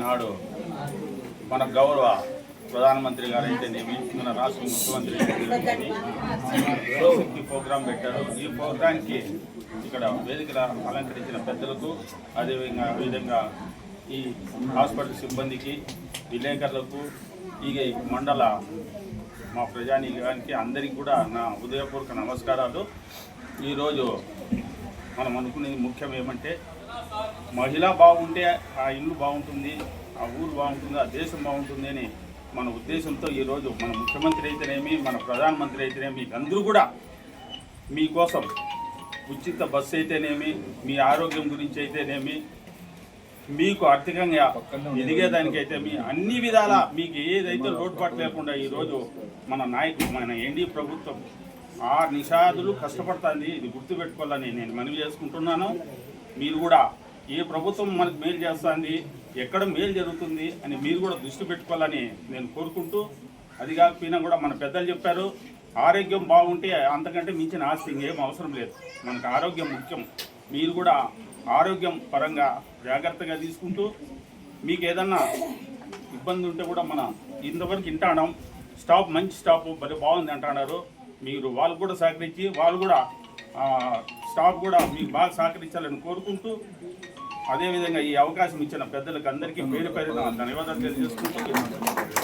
ఈనాడు మన గౌరవ ప్రధానమంత్రి గారు అయితేనేమి మన రాష్ట్ర ముఖ్యమంత్రి శక్తి ప్రోగ్రాం పెట్టారు. ఈ ప్రోగ్రాంకి ఇక్కడ వేదికల అలంకరించిన పెద్దలకు అదేవిధంగా విధంగా ఈ హాస్పిటల్ సిబ్బందికి విలేకరులకు ఈ మండల మా ప్రజానీకానికి అందరికీ కూడా నా ఉదయపూర్వక నమస్కారాలు. ఈరోజు మనం అనుకునేది ముఖ్యం ఏమంటే మహిళ బాగుంటే ఆ ఇల్లు బాగుంటుంది ఆ ఊరు బాగుంటుంది ఆ దేశం బాగుంటుంది అని మన ఉద్దేశంతో ఈరోజు మన ముఖ్యమంత్రి అయితేనేమి మన ప్రధానమంత్రి అయితేనేమి అందరూ కూడా మీకోసం ఉచిత బస్సు అయితేనేమి మీ ఆరోగ్యం గురించి అయితేనేమి మీకు ఆర్థికంగా ఎదిగేదానికైతే మీ అన్ని విధాల మీకు ఏదైతే లోటుపాటు లేకుండా ఈరోజు మన నాయకులు మన ఎన్డీ ప్రభుత్వం ఆ నిషాదులు కష్టపడుతుంది ఇది గుర్తుపెట్టుకోవాలని నేను మనవి చేసుకుంటున్నాను. మీరు కూడా ఏ ప్రభుత్వం మనకు మేలు చేస్తుంది ఎక్కడ మేలు జరుగుతుంది అని మీరు కూడా దృష్టి పెట్టుకోవాలని నేను కోరుకుంటూ అది కాకపోయినా కూడా మన పెద్దలు చెప్పారు ఆరోగ్యం బాగుంటే అంతకంటే మించిన ఆస్తి ఏం అవసరం లేదు. మనకు ఆరోగ్యం ముఖ్యం. మీరు కూడా ఆరోగ్యం పరంగా జాగ్రత్తగా తీసుకుంటూ మీకు ఏదన్నా ఇబ్బంది ఉంటే కూడా మన ఇంతవరకు వింటాడం స్టాప్ మంచి స్టాప్ మరి బాగుంది అంటున్నారు. మీరు వాళ్ళు కూడా సహకరించి వాళ్ళు కూడా స్టాఫ్ కూడా మీకు బాగా సహకరించాలని కోరుకుంటూ అదేవిధంగా ఈ అవకాశం ఇచ్చిన పెద్దలకు అందరికీ పేరు ధన్యవాదాలు తెలియజేసుకుంటూ